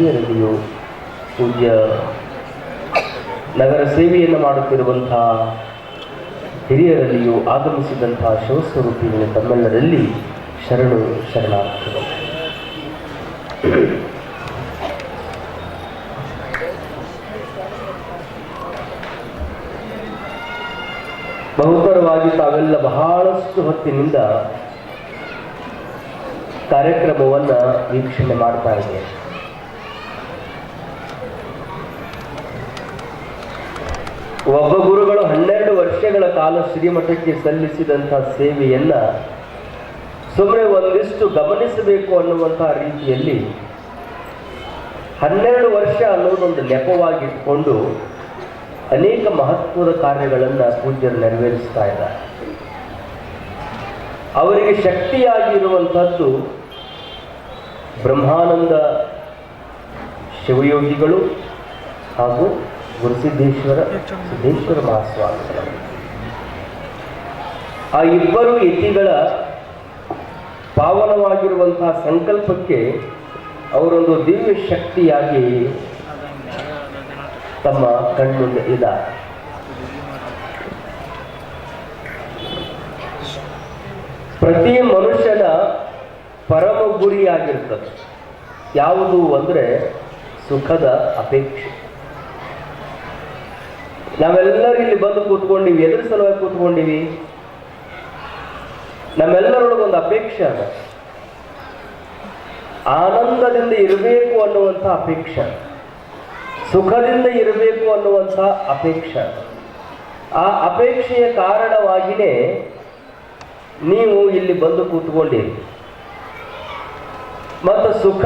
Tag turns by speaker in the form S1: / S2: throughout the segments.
S1: ಹಿರಿಯರಲ್ಲಿಯೂ ಪೂಜ್ಯ ನಗರ ಸೇವೆಯನ್ನು ಮಾಡುತ್ತಿರುವಂತಹ ಹಿರಿಯರಲ್ಲಿಯೂ ಆಗಮಿಸಿದಂತಹ ಶಿವಸ್ವರೂಪಿಗಳು ತಮ್ಮೆಲ್ಲರಲ್ಲಿ ಶರಣು ಶರಣಾರ್ಥಿಗಳು. ಬಹುತರವಾಗಿ ತಾವೆಲ್ಲ ಬಹಳಷ್ಟು ಹೊತ್ತಿನಿಂದ ಕಾರ್ಯಕ್ರಮವನ್ನು ವೀಕ್ಷಣೆ ಮಾಡ್ತಾ ಇದೆ ಒಬ್ಬ ಗುರುಗಳು ಹನ್ನೆರಡು ವರ್ಷಗಳ ಕಾಲ ಶ್ರೀಮಠಕ್ಕೆ ಸಲ್ಲಿಸಿದಂತಹ ಸೇವೆಯನ್ನ ಸುಮ್ಮನೆ ಒಂದಿಷ್ಟು ಗಮನಿಸಬೇಕು ಅನ್ನುವಂತಹ ರೀತಿಯಲ್ಲಿ ಹನ್ನೆರಡು ವರ್ಷ ಅನ್ನೋದೊಂದು ನೆಪವಾಗಿಟ್ಕೊಂಡು ಅನೇಕ ಮಹತ್ವದ ಕಾರ್ಯಗಳನ್ನು ಪೂಜ್ಯರು ನೆರವೇರಿಸ್ತಾ ಇದ್ದಾರೆ. ಅವರಿಗೆ ಶಕ್ತಿಯಾಗಿರುವಂಥದ್ದು ಬ್ರಹ್ಮಾನಂದ ಶಿವಯೋಗಿಗಳು ಹಾಗೂ ಗುರುಸಿದ್ದೇಶ್ವರ ಸಿದ್ದೇಶ್ವರ ಮಹಾಸ್ವಾಮಿಗಳು ಆ ಇಬ್ಬರು ಯತಿಗಳ ಪಾವನವಾಗಿರುವಂತಹ ಸಂಕಲ್ಪಕ್ಕೆ ಅವರೊಂದು ದಿವ್ಯ ಶಕ್ತಿಯಾಗಿ ತಮ್ಮ ಕಣ್ಣು ಇದ. ಪ್ರತಿ ಮನುಷ್ಯನ ಪರಮ ಗುರಿಯಾಗಿರ್ತದೆ. ಯಾವುದು ಅಂದರೆ ಸುಖದ ಅಪೇಕ್ಷೆ. ನಾವೆಲ್ಲರೂ ಇಲ್ಲಿ ಬಂದು ಕೂತ್ಕೊಂಡಿವಿ, ಎದುರು ಸಲುವಾಗಿ ಕೂತ್ಕೊಂಡಿವಿ. ನಮ್ಮೆಲ್ಲರೊಳಗೊಂದು ಅಪೇಕ್ಷೆ ಅದ. ಆನಂದದಿಂದ ಇರಬೇಕು ಅನ್ನುವಂಥ ಅಪೇಕ್ಷೆ ಸುಖದಿಂದ ಇರಬೇಕು ಅನ್ನುವಂಥ ಅಪೇಕ್ಷೆ ಆ ಅಪೇಕ್ಷೆಯ ಕಾರಣವಾಗಿಯೇ ನೀವು ಇಲ್ಲಿ ಬಂದು ಕೂತ್ಕೊಂಡಿರಿ. ಮತ್ತು ಸುಖ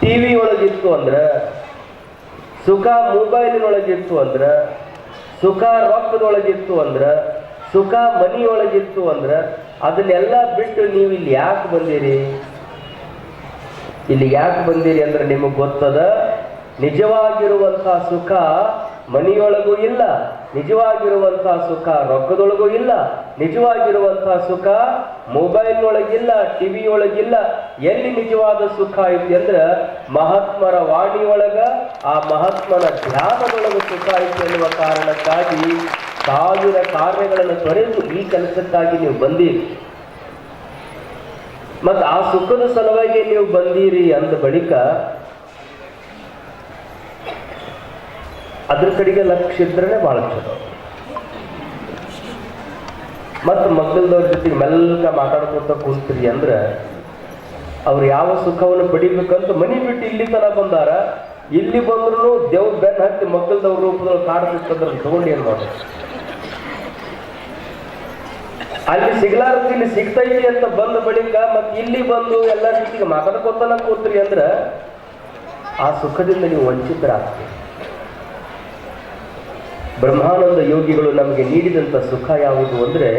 S1: ಟಿ ವಿ ಒಳಗಿತ್ತು ಅಂದ್ರೆ ಸುಖ ಮೊಬೈಲಿನೊಳಗಿತ್ತು ಅಂದ್ರೆ, ಸುಖ ರೊಕ್ಕದೊಳಗಿತ್ತು ಅಂದ್ರೆ, ಸುಖ ಮನಿಯೊಳಗಿತ್ತು ಅಂದ್ರೆ, ಅದನ್ನೆಲ್ಲ ಬಿಟ್ಟು ನೀವು ಇಲ್ಲಿ ಯಾಕೆ ಬಂದಿರಿ? ಇಲ್ಲಿ ಯಾಕೆ ಬಂದಿರಿ ಅಂದ್ರೆ ನಿಮಗೆ ಗೊತ್ತದ? ನಿಜವಾಗಿರುವಂತಹ ಸುಖ ಮನಿಯೊಳಗೂ ಇಲ್ಲ. ನಿಜವಾಗಿರುವಂತಹ ಸುಖ ರೊಕ್ಕದೊಳಗೂ ಇಲ್ಲ, ನಿಜವಾಗಿರುವಂತಹ ಸುಖ ಮೊಬೈಲ್ನೊಳಗಿಲ್ಲ ಟಿವಿ ಒಳಗಿಲ್ಲ ಎಲ್ಲಿ ನಿಜವಾದ ಸುಖ ಐತಿ ಅಂದ್ರೆ ಮಹಾತ್ಮರ ವಾಣಿಯೊಳಗ, ಆ ಮಹಾತ್ಮನ ಧ್ಯಾನದೊಳಗ ಸುಖ ಐತಿ ಎನ್ನುವ ಕಾರಣಕ್ಕಾಗಿ ಸಾವಿರ ಕಾರ್ಯಗಳನ್ನು ತೊರೆದು ಈ ಕೆಲಸಕ್ಕಾಗಿ ನೀವು ಬಂದೀರಿ. ಮತ್ತು ಆ ಸುಖದ ಸಲುವಾಗಿ ನೀವು ಬಂದೀರಿ ಅಂದ ಬಳಿಕ ಅದ್ರ ಕಡೆಗೆ ಲಕ್ಷ ಇದ್ರೇ ಭಾಳ ಚಲೋ. ಮತ್ತು ಮಕ್ಕಳದವ್ರ ಜೊತೆ ಮೆಲ್ಲಕ ಮಾತಾಡ್ಕೊತ ಕುಂತ್ರಿ ಅಂದ್ರೆ ಅವ್ರು ಯಾವ ಸುಖವನ್ನು ಪಡಿಬೇಕಂತ ಮನಿ ಬಿಟ್ಟು ಇಲ್ಲಿ ತನಕ ಬಂದಾರ. ಇಲ್ಲಿ ಬಂದ್ರು ದೇವ್ರ ಬೆನ್ನ ಹತ್ತಿ ಮಕ್ಕಳದವ್ರ ರೂಪದಲ್ಲಿ ಕಾಡ್ತಿತ್ತಂದ್ರೆ ತಗೊಂಡು ಏನ್ ಮಾಡ ಅಲ್ಲಿ ಸಿಗ್ಲಾರ್ದು ಇಲ್ಲಿ ಸಿಗ್ತೈತಿ ಅಂತ ಬಂದ ಬಳಿಕ ಮತ್ತೆ ಇಲ್ಲಿ ಬಂದು ಎಲ್ಲ ರೀತಿಗೆ ಮಾತಾಡ್ಕೊತನ ಕೂತ್ರಿ ಅಂದ್ರೆ ಆ ಸುಖದಿಂದ ನೀವು ವಂಚಿತರಾಗ್ತೀರಿ. ಬ್ರಹ್ಮಾನಂದ ಯೋಗಿಗಳು ನಮಗೆ ನೀಡಿದಂಥ ಸುಖ ಯಾವುದು ಅಂದರೆ,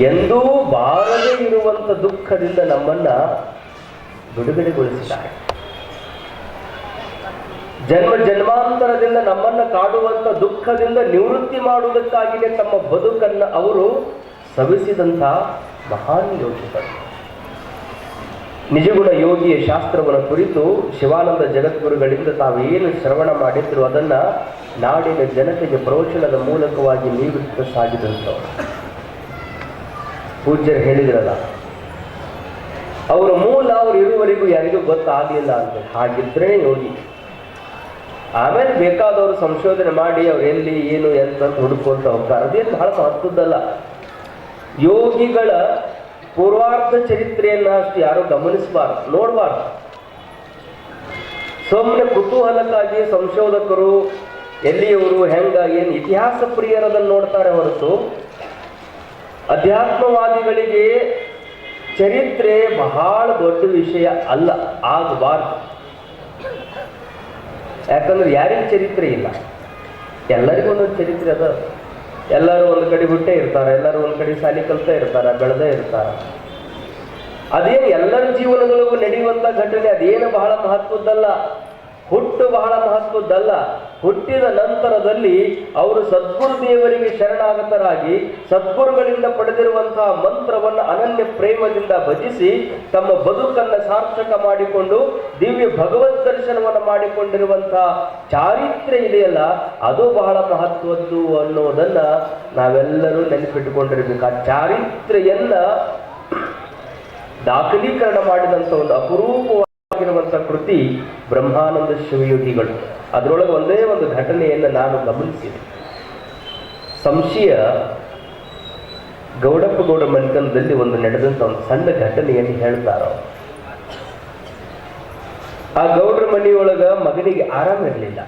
S1: ಎಂದೂ ಬಾರದೇ ಇರುವಂಥ ದುಃಖದಿಂದ ನಮ್ಮನ್ನ ಬಿಡುಗಡೆಗೊಳಿಸಿದ್ದಾರೆ. ಜನ್ಮ ಜನ್ಮಾಂತರದಿಂದ ನಮ್ಮನ್ನ ಕಾಡುವಂಥ ದುಃಖದಿಂದ ನಿವೃತ್ತಿ ಮಾಡುವುದಕ್ಕಾಗಿಯೇ ತಮ್ಮ ಬದುಕನ್ನು ಅವರು ಸವಿಸಿದಂಥ ಮಹಾನ್ ಯೋಗಿಗಳು. ನಿಜಗುಣ ಯೋಗಿಯ ಶಾಸ್ತ್ರವನ್ನು ಕುರಿತು ಶಿವಾನಂದ ಜಗದ್ಗುರುಗಳಿಂದ ತಾವೇನು ಶ್ರವಣ ಮಾಡಿದ್ರು ಅದನ್ನ ನಾಡಿನ ಜನತೆಗೆ ಪ್ರವಚನದ ಮೂಲಕವಾಗಿ ನೀಡುತ್ತ ಸಾಗಿದಂತ ಪೂಜ್ಯರು ಹೇಳಿದ್ರಲ್ಲ, ಅವರ ಮೂಲ ಅವ್ರು ಇರುವವರೆಗೂ ಯಾರಿಗೂ ಗೊತ್ತಾಗಲಿಲ್ಲ ಅಂತ. ಹಾಗಿದ್ರೆ ಯೋಗಿ, ಆಮೇಲೆ ಬೇಕಾದವರು ಸಂಶೋಧನೆ ಮಾಡಿ ಅವ್ರು ಎಲ್ಲಿ, ಏನು, ಎಂತ ಹುಡುಕೊಂತ ಹೋಗ್ತಾರೆ. ಅದೇನು ಬಹಳ ಮಹತ್ವದ್ದಲ್ಲ. ಯೋಗಿಗಳ ಪೂರ್ವಾರ್ಧ ಚರಿತ್ರೆಯನ್ನ ಅಷ್ಟು ಯಾರು ಗಮನಿಸಬಾರ್ದು, ನೋಡಬಾರ್ದು. ಸುಮ್ಮನೆ ಕುತೂಹಲಕ್ಕಾಗಿ ಸಂಶೋಧಕರು, ಎಲ್ಲಿಯವರು ಹೆಂಗ ಏನು ಇತಿಹಾಸ ಪ್ರಿಯರದನ್ನು ನೋಡ್ತಾರೆ ಹೊರತು, ಅಧ್ಯಾತ್ಮವಾದಿಗಳಿಗೆ ಚರಿತ್ರೆ ಬಹಳ ದೊಡ್ಡ ವಿಷಯ ಅಲ್ಲ, ಆಗಬಾರ್ದು. ಯಾಕಂದ್ರೆ ಯಾರಿಗೂ ಚರಿತ್ರೆ ಇಲ್ಲ. ಎಲ್ಲರಿಗೂ ಒಂದೊಂದು ಚರಿತ್ರೆ ಅದ. ಎಲ್ಲರೂ ಒಂದು ಕಡೆ ಹುಟ್ಟೆ ಇರ್ತಾರೆ, ಎಲ್ಲರೂ ಒಂದು ಕಡೆ ಶಾಲಿ ಕಲ್ತಾ ಇರ್ತಾರೆ, ಬೆಳೆದೇ ಇರ್ತಾರೆ. ಅದೇನು ಎಲ್ಲರ ಜೀವನಗಳಿಗೂ ನಡೆಯುವಂಥ ಘಟನೆ, ಅದೇನು ಬಹಳ ಮಹತ್ವದ್ದಲ್ಲ. ಹುಟ್ಟು ಬಹಳ ಮಹತ್ವದ್ದಲ್ಲ. ಹುಟ್ಟಿದ ನಂತರದಲ್ಲಿ ಅವರು ಸದ್ಗುರು ದೇವರಿಗೆ ಶರಣಾಗತರಾಗಿ ಸದ್ಗುರುಗಳಿಂದ ಪಡೆದಿರುವಂತಹ ಮಂತ್ರವನ್ನು ಅನನ್ಯ ಪ್ರೇಮದಿಂದ ಭಜಿಸಿ ತಮ್ಮ ಬದುಕನ್ನು ಸಾರ್ಥಕ ಮಾಡಿಕೊಂಡು ದಿವ್ಯ ಭಗವತ್ ದರ್ಶನವನ್ನು ಮಾಡಿಕೊಂಡಿರುವಂತಹ ಚಾರಿತ್ರ್ಯ ಇದೆಯಲ್ಲ, ಅದು ಬಹಳ ಮಹತ್ವದ್ದು ಅನ್ನೋದನ್ನ ನಾವೆಲ್ಲರೂ ನೆನಪಿಟ್ಟುಕೊಂಡಿರ್ಬೇಕು. ಆ ಚಾರಿತ್ರೆಯನ್ನ ದಾಖಲೀಕರಣ ಮಾಡಿದಂಥ ಒಂದು ಅಪರೂಪವಾಗಿರುವಂಥ ಕೃತಿ ಬ್ರಹ್ಮಾನಂದ ಶಿವಯೋಗಿಗಳು. ಅದರೊಳಗೆ ಒಂದೇ ಒಂದು ಘಟನೆಯನ್ನು ನಾನು ಗಮನಿಸಿದೆ. ಸಂಶಯ ಗೌಡಪ್ಪ ಗೌಡ ಮನೆತನದಲ್ಲಿ ಒಂದು ನಡೆದಂಥ ಒಂದು ಸಣ್ಣ ಘಟನೆಯನ್ನು ಹೇಳ್ತಾರ ಆ ಗೌಡರ ಮನೆಯೊಳಗ ಮಗನಿಗೆ ಆರಾಮಿರಲಿಲ್ಲ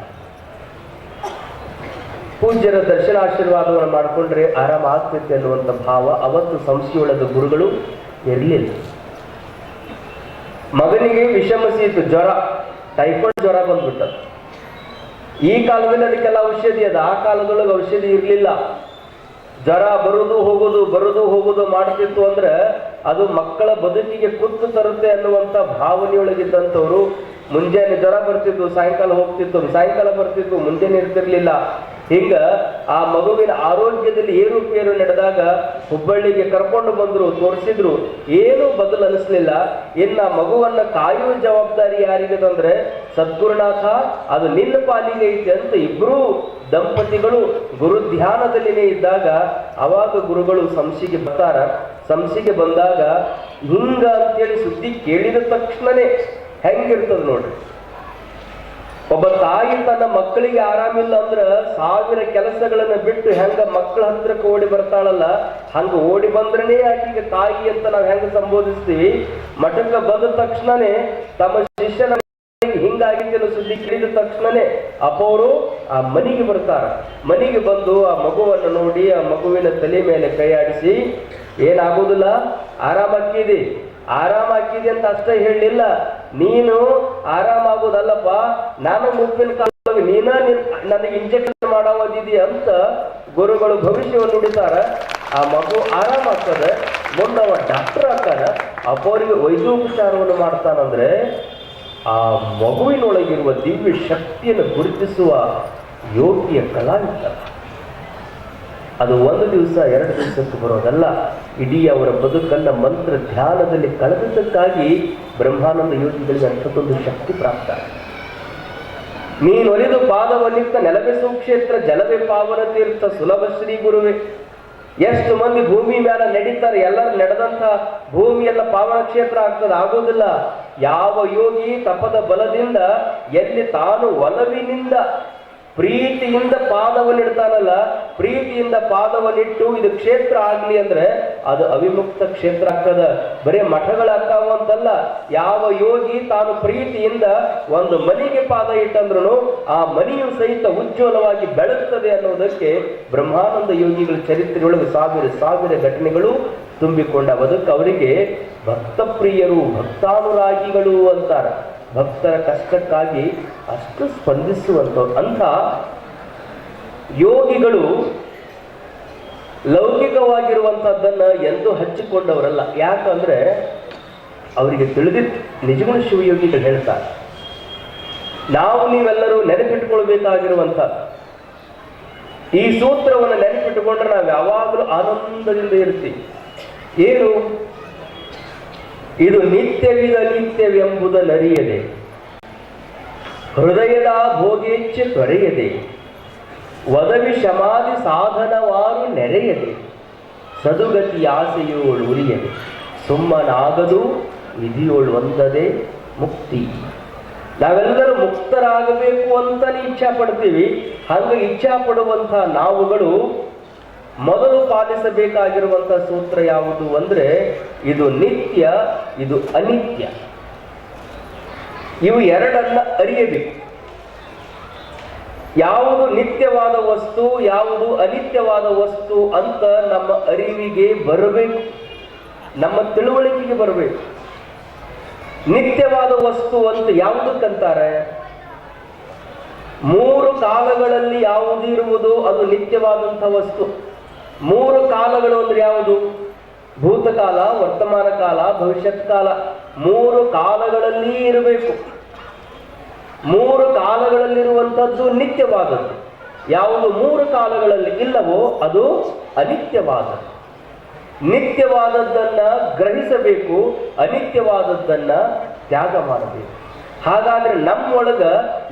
S1: ಪೂಜ್ಯರ ದರ್ಶನ ಆಶೀರ್ವಾದವನ್ನು ಮಾಡಿಕೊಂಡ್ರೆ ಆರಾಮ ಆಗ್ತೈತೆ ಅನ್ನುವಂಥ ಭಾವ ಅವತ್ತು ಸಂಸ್ಥೆಯೊಳಗ ಗುರುಗಳು ಇರಲಿಲ್ಲ. ಮಗನಿಗೆ ವಿಷಮಸಿ ಇತ್ತು ಜ್ವರ. ಟೈಫಾಯ್ಡ್ ಜ್ವರ ಬಂದ್ಬಿಟ್ಟ. ಈ ಕಾಲದಲ್ಲಿ ಅದಕ್ಕೆಲ್ಲ ಔಷಧಿ ಅದ ಆ ಕಾಲದೊಳಗೆ ಔಷಧಿ ಇರಲಿಲ್ಲ. ಜ್ವರ ಬರುದು ಹೋಗುದು ಬರುದು ಹೋಗುದು ಮಾಡ್ತಿತ್ತು ಅಂದ್ರೆ ಅದು ಮಕ್ಕಳ ಬದುಕಿಗೆ ಕುತ್ತು ತರುತ್ತೆ ಅನ್ನುವಂಥ ಭಾವನೆಯೊಳಗಿದ್ದಂಥವ್ರು ಮುಂಜಾನೆ ಜ್ವರ ಬರ್ತಿತ್ತು, ಸಾಯಂಕಾಲ ಹೋಗ್ತಿತ್ತು, ಸಾಯಂಕಾಲ ಬರ್ತಿತ್ತು, ಮುಂಜಾನೆ ಇರ್ತಿರ್ಲಿಲ್ಲ ಹಿಂಗ ಆ ಮಗುವಿನ ಆರೋಗ್ಯದಲ್ಲಿ ಏರುಪೇರು ನಡೆದಾಗ ಹುಬ್ಬಳ್ಳಿಗೆ ಕರ್ಕೊಂಡು ಬಂದ್ರು, ತೋರಿಸಿದ್ರು. ಏನೂ ಬದಲು ಅನಿಸ್ಲಿಲ್ಲ. ಇನ್ನ ಮಗುವನ್ನ ಕಾಯುವ ಜವಾಬ್ದಾರಿ ಯಾರಿಗದಂದ್ರೆ, ಸದ್ಗುರುನಾಥ, ಅದು ನಿನ್ನ ಪಾಲಿಗೆ ಐತೆ ಅಂತ ಇಬ್ರು ದಂಪತಿಗಳು ಗುರು ಧ್ಯಾನದಲ್ಲಿನೇ ಇದ್ದಾಗ ಅವಾಗ ಗುರುಗಳು ಸಂಸಿಗೆ ಬರ್ತಾರ. ಸಂಶಿಗೆ ಬಂದಾಗ, ಹಿಂಗ ಅಂತೇಳಿ ಸುದ್ದಿ ಕೇಳಿದ ತಕ್ಷಣನೇ ಹೆಂಗಿರ್ತದ ನೋಡ್ರಿ. ಒಬ್ಬ ತಾಯಿ ತನ್ನ ಮಕ್ಕಳಿಗೆ ಆರಾಮಿಲ್ಲ ಅಂದ್ರ ಸಾವಿರ ಕೆಲಸಗಳನ್ನ ಬಿಟ್ಟು ಹೆಂಗ ಮಕ್ಕಳ ಹತ್ರಕ್ಕೆ ಓಡಿ ಬರ್ತಾಳಲ್ಲ, ಹಂಗ ಓಡಿ ಬಂದ್ರನೇ ಆಕೆಗೆ ತಾಯಿ ಅಂತ ನಾವು ಹೆಂಗ ಸಂಬೋಧಿಸ್ತೀವಿ? ಮಠಕ್ಕೆ ಬಂದ ತಕ್ಷಣನೇ ತಮ್ಮ ಶಿಷ್ಯನ ಹಿಂಗಾಗಿದ್ದ ಸುದ್ದಿ ಕೇಳಿದ ತಕ್ಷಣನೇ ಅಪ್ಪವರು ಆ ಮನೆಗೆ ಬರ್ತಾರ. ಮನೆಗೆ ಬಂದು ಆ ಮಗುವನ್ನು ನೋಡಿ, ಆ ಮಗುವಿನ ತಲೆ ಮೇಲೆ ಕೈ ಆಡಿಸಿ, ಏನಾಗೋದಿಲ್ಲ? ಆರಾಮಾಕಿದಿ ಆರಾಮಾಕಿದೆ ಅಂತ ಅಷ್ಟೇ ಹೇಳಲಿಲ್ಲ. ನೀನು ಆರಾಮಾಗೋದಲ್ಲಪ್ಪ ನಾನು ಮುಪ್ಪಿನ ಕಾಲದಾಗ ನೀನ ನಿನ್- ನನಗೆ ಇಂಜೆಕ್ಷನ್ ಮಾಡೋದಿದಿ ಅಂತ ಗುರುಗಳು ಭವಿಷ್ಯವನ್ನು ನುಡಿತಾರ. ಆ ಮಗು ಆರಾಮಾಗ್ತದೆ ಮುಂದವ ಡಾಕ್ಟರ್ ಆಗ್ತಾನ. ಅಪ್ಪವರಿಗೆ ವೈದ್ಯೋಪಚಾರವನ್ನು ಮಾಡ್ತಾನಂದ್ರೆ ಆ ಮಗುವಿನೊಳಗಿರುವ ದಿವ್ಯ ಶಕ್ತಿಯನ್ನು ಗುರುತಿಸುವ ಯೋಗ್ಯ ಕಲಾವಿದ. ಅದು ಒಂದು ದಿವಸ, ಎರಡು ದಿವಸಕ್ಕೆ ಬರೋದಲ್ಲ. ಇಡೀ ಅವರ ಬದುಕನ್ನು ಮಂತ್ರ ಧ್ಯಾನದಲ್ಲಿ ಕಳೆದದ್ದಕ್ಕಾಗಿ ಬ್ರಹ್ಮಾನಂದ ಯೋಗಿಗಳಿಗೆ ಅಂಥದ್ದೊಂದು ಶಕ್ತಿ ಪ್ರಾಪ್ತ. ನೀನೊಲಿದು ಪಾದವನ್ನಿತ್ತ ನೆಲವೆ ಸುಕ್ಷೇತ್ರ, ಜಲವೇ ಪಾವನ ತೀರ್ಥ, ಸುಲಭ ಶ್ರೀ ಗುರುವೆ. ಎಷ್ಟು ಮಂದಿ ಭೂಮಿ ಮೇಲೆ ನಡೀತಾರೆ, ಎಲ್ಲರೂ ನಡೆದಂತ ಭೂಮಿ ಎಲ್ಲ ಪಾವನ ಕ್ಷೇತ್ರ ಆಗ್ತದೆ, ಆಗೋದಿಲ್ಲ. ಯಾವ ಯೋಗಿ ತಪದ ಬಲದಿಂದ ಎಲ್ಲಿ ತಾನು ಒಲವಿನಿಂದ ಪ್ರೀತಿಯಿಂದ ಪಾದವನ್ನಿಡ್ತಾನಲ್ಲ, ಪ್ರೀತಿಯಿಂದ ಪಾದವನ್ನಿಟ್ಟು ಇದು ಕ್ಷೇತ್ರ ಆಗ್ಲಿ ಅಂದ್ರೆ ಅದು ಅವಿಮುಕ್ತ ಕ್ಷೇತ್ರ ಆಗ್ತದ. ಬರೀ ಮಠಗಳಾಗ್ತಾವ ಅಂತಲ್ಲ, ಯಾವ ಯೋಗಿ ತಾನು ಪ್ರೀತಿಯಿಂದ ಒಂದು ಮನೆಗೆ ಪಾದ ಇಟ್ಟಂದ್ರೂ ಆ ಮನೆಯು ಸಹಿತ ಉಜ್ವಲವಾಗಿ ಬೆಳಗ್ತದೆ ಅನ್ನೋದಕ್ಕೆ ಬ್ರಹ್ಮಾನಂದ ಯೋಗಿಗಳ ಚರಿತ್ರೆಯೊಳಗೆ ಸಾವಿರ ಸಾವಿರ ಘಟನೆಗಳು ತುಂಬಿಕೊಂಡ ಅದಕ್ಕೆ ಅವರಿಗೆ ಭಕ್ತಪ್ರಿಯರು, ಭಕ್ತಾನುರಾಗಿಗಳು ಅಂತಾರ. ಭಕ್ತರ ಕಷ್ಟಕ್ಕಾಗಿ ಅಷ್ಟು ಸ್ಪಂದಿಸುವಂಥವ್ರು. ಅಂಥ ಯೋಗಿಗಳು ಲೌಕಿಕವಾಗಿರುವಂಥದ್ದನ್ನ ಎಂದೂ ಹಚ್ಚಿಕೊಂಡವರಲ್ಲ. ಯಾಕಂದ್ರೆ ಅವರಿಗೆ ತಿಳಿದಿತ್ತು. ನಿಜಗುಣ ಶಿವಯೋಗಿಗಳು ಹೇಳ್ತಾರೆ. ನಾವು ನೀವೆಲ್ಲರೂ ನೆನಪಿಟ್ಟುಕೊಳ್ಬೇಕಾಗಿರುವಂಥ ಈ ಸೂತ್ರವನ್ನು ನೆನಪಿಟ್ಟುಕೊಂಡ್ರೆ ನಾವು ಯಾವಾಗಲೂ ಆನಂದದಿಂದ ಇರ್ತೀವಿ. ಏನು? ಇದು ನಿತ್ಯವಿದ ನಿತ್ಯವೆಂಬುದನ್ನರಿಯದೆ ಹೃದಯದ ಭೋಗೇಚ್ಛೆ ತೊರೆಯದೆ. ವದವಿ ಶಮಾಧಿ ಸಾಧನವಾರು ನೆರೆಯದೆ. ಸದುಗತಿ ಆಸೆಯೋಳು ಉರಿಯದೆ. ಸುಮ್ಮನಾಗದು ವಿಧಿಯೋಳು ಒಂದದೆ ಮುಕ್ತಿ. ನಾವೆಲ್ಲರೂ ಮುಕ್ತರಾಗಬೇಕು ಅಂತಲೇ ಇಚ್ಛಾ ಪಡ್ತೀವಿ ಹಾಗೆ ಇಚ್ಛಾ ಪಡುವಂಥ ನಾವುಗಳು ಮೊದಲು ಪಾಲಿಸಬೇಕಾಗಿರುವಂಥ ಸೂತ್ರ ಯಾವುದು ಅಂದ್ರೆ ಇದು ನಿತ್ಯ, ಇದು ಅನಿತ್ಯ. ಇವು ಎರಡನ್ನ ಅರಿಯಬೇಕು. ಯಾವುದು ನಿತ್ಯವಾದ ವಸ್ತು, ಯಾವುದು ಅನಿತ್ಯವಾದ ವಸ್ತು ಅಂತ ನಮ್ಮ ಅರಿವಿಗೆ ಬರಬೇಕು. ನಮ್ಮ ತಿಳುವಳಿಕೆಗೆ ಬರಬೇಕು. ನಿತ್ಯವಾದ ವಸ್ತು ಅಂತ ಯಾವುದಕ್ಕಂತಾರೆ? ಮೂರು ಕಾಲಗಳಲ್ಲಿ ಯಾವುದು ಇರುವುದು? ಅದು ನಿತ್ಯವಾದಂಥ ವಸ್ತು. ಮೂರು ಕಾಲಗಳು ಅಂದ್ರೆ ಯಾವುದು? ಭೂತಕಾಲ, ವರ್ತಮಾನ ಕಾಲ, ಭವಿಷ್ಯತ್ ಕಾಲ. ಮೂರು ಕಾಲಗಳಲ್ಲಿ ಇರಬೇಕು. ಮೂರು ಕಾಲಗಳಲ್ಲಿರುವಂಥದ್ದು ನಿತ್ಯವಾದದ್ದು. ಯಾವುದು ಮೂರು ಕಾಲಗಳಲ್ಲಿ ಇಲ್ಲವೋ ಅದು ಅನಿತ್ಯವಾದದ್ದು. ನಿತ್ಯವಾದದ್ದನ್ನ ಗ್ರಹಿಸಬೇಕು, ಅನಿತ್ಯವಾದದ್ದನ್ನ ತ್ಯಾಗ ಮಾಡಬೇಕು. ಹಾಗಾದ್ರೆ ನಮ್ಮೊಳಗ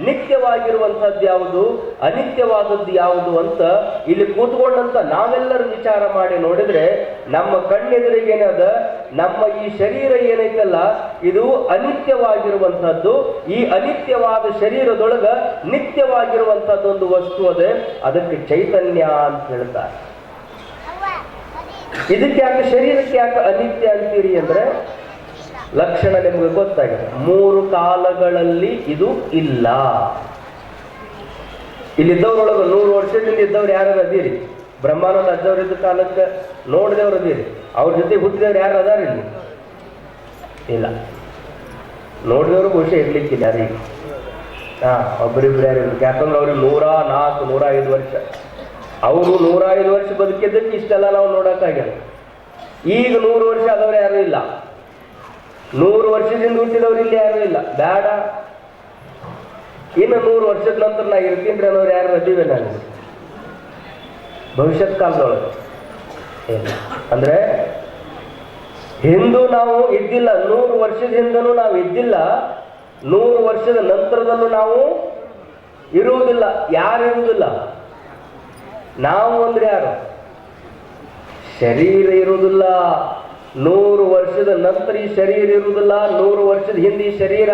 S1: ನಿತ್ಯವಾಗಿರುವಂಥದ್ದು ಯಾವುದು? ಅನಿತ್ಯವಾದದ್ದು ಯಾವುದು ಅಂತ ಇಲ್ಲಿ ಕೂತ್ಕೊಂಡಂತ ನಾವೆಲ್ಲರೂ ವಿಚಾರ ಮಾಡಿ ನೋಡಿದ್ರೆ ನಮ್ಮ ಕಣ್ಣೆದುರಿಗೇನದ ನಮ್ಮ ಈ ಶರೀರ ಏನೈತಲ್ಲ? ಇದು ಅನಿತ್ಯವಾಗಿರುವಂಥದ್ದು. ಈ ಅನಿತ್ಯವಾದ ಶರೀರದೊಳಗ ನಿತ್ಯವಾಗಿರುವಂಥದ್ದೊಂದು ವಸ್ತು ಅದೇ. ಅದಕ್ಕೆ ಚೈತನ್ಯ ಅಂತ ಹೇಳ್ತಾರೆ. ಇದಕ್ಕೆ ಯಾಕೆ ಶರೀರಕ್ಕೆ ಯಾಕೆ ಅನಿತ್ಯ ಅಂತೀರಿ ಅಂದ್ರೆ? ಲಕ್ಷಣ ನಿಮಗೆ ಗೊತ್ತಾಗಿದೆ. ಮೂರು ಕಾಲಗಳಲ್ಲಿ ಇದು ಇಲ್ಲ. ಇಲ್ಲಿದ್ದವ್ರೊಳಗೆ ನೂರು ವರ್ಷದಿಂದ ಇದ್ದವ್ರು ಯಾರು ಅದೀರಿ? ಬ್ರಹ್ಮಾನಂದ ಅಜ್ಜವ್ರಿದ್ದ ಕಾಲಕ್ಕೆ ನೋಡಿದವ್ರು ಅದೀರಿ. ಅವ್ರ ಜೊತೆ ಹುಟ್ಟಿದವ್ರು ಯಾರು ಅದಾರಿ ಇಲ್ಲಿ? ಇಲ್ಲ. ನೋಡಿದವ್ರು ಬಹುಶಃ ಇರ್ಲಿಕ್ಕಿಲ್ಲ ಯಾರಿಗೆ ಹಾ ಒಬ್ಬರಿಬ್ರು ಯಾರು ಇರ್ಲಿಕ್ಕೆ ಯಾಕಂದ್ರೆ ಅವ್ರಿಗೆ ನೂರ ನಾಲ್ಕು, ನೂರ ಐದು ವರ್ಷ. ಅವರು ನೂರ ಐದು ವರ್ಷ ಬದುಕಿದ್ದಕ್ಕೆ ಇಷ್ಟೆಲ್ಲ ನಾವು ನೋಡೋಕ್ಕಾಗ್ಯಲ್ಲ ಈಗ ನೂರು ವರ್ಷ ಆದವ್ರು ಯಾರು ಇಲ್ಲ. ನೂರು ವರ್ಷದಿಂದ ಹುಟ್ಟಿದವ್ರು ಇಲ್ಲಿ ಯಾರು ಇಲ್ಲ. ಬೇಡ. ಇನ್ನು ನೂರು ವರ್ಷದ ನಂತರ ನಾ ಇರ್ತೀನಿ ಅನ್ನೋರು ಯಾರು ಅದೀವಿ ನಾನು? ಭವಿಷ್ಯತ್ ಕಾಲದೊಳಗೆ. ಅಂದ್ರೆ ಹಿಂದೂ ನಾವು ಇದ್ದಿಲ್ಲ. ನೂರು ವರ್ಷದ ಹಿಂದನೂ ನಾವು ಇದ್ದಿಲ್ಲ. ನೂರು ವರ್ಷದ ನಂತರದಲ್ಲೂ ನಾವು ಇರುವುದಿಲ್ಲ. ಯಾರು ಇರುವುದಿಲ್ಲ? ನಾವು ಅಂದ್ರೆ ಯಾರು? ಶರೀರ ಇರುವುದಿಲ್ಲ. ನೂರು ವರ್ಷದ ನಂತರ ಈ ಶರೀರ ಇರುವುದಿಲ್ಲ, ನೂರು ವರ್ಷದ ಹಿಂದೆ ಈ ಶರೀರ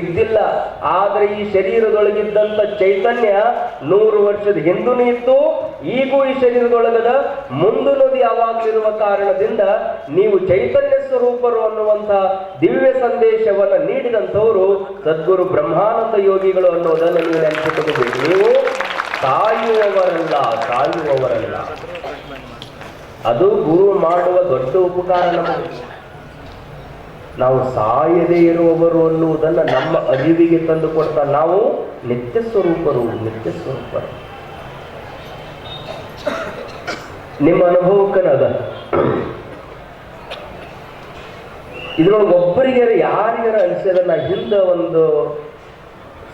S1: ಇದ್ದಿಲ್ಲ. ಆದ್ರೆ ಈ ಶರೀರದೊಳಗಿದ್ದಂಥ ಚೈತನ್ಯ ನೂರು ವರ್ಷದ ಹಿಂದೂ ಇತ್ತು. ಈಗೂ ಈ ಶರೀರದೊಳಗದ ಮುಂದಿನದು ಯಾವಾಗಲಿರುವ ಕಾರಣದಿಂದ ನೀವು ಚೈತನ್ಯ ಸ್ವರೂಪರು ಅನ್ನುವಂಥ ದಿವ್ಯ ಸಂದೇಶವನ್ನು ನೀಡಿದಂಥವರು ಸದ್ಗುರು ಬ್ರಹ್ಮಾನಂದ ಯೋಗಿಗಳು ಅನ್ನೋದನ್ನು ನೀವು ನೆನಪಿಟ್ಟುಕೋಬೇಕು ನೀವು ಸಾಯುವವರಲ್ಲ ಸಾಯುವವರಲ್ಲ. ಅದು ಗುರು ಮಾಡುವ ದೊಡ್ಡ ಉಪಕಾರ ನಮಗೆ. ನಾವು ಸಾಯದೇ ಇರುವವರು ಅನ್ನುವುದನ್ನ ನಮ್ಮ ಅರಿವಿಗೆ ತಂದು ಕೊಡ್ತಾ ನಾವು ನಿತ್ಯ ಸ್ವರೂಪರು ನಿತ್ಯ ಸ್ವರೂಪರು. ನಿಮ್ಮ ಅನುಭವಕ್ಕನದ. ಇದ್ರೊಳಗೆ ಒಬ್ಬರಿಗೆ ಯಾರಿಗಾರ ಅನಿಸಿದ ನಾ ಹಿಂದೆ ಒಂದು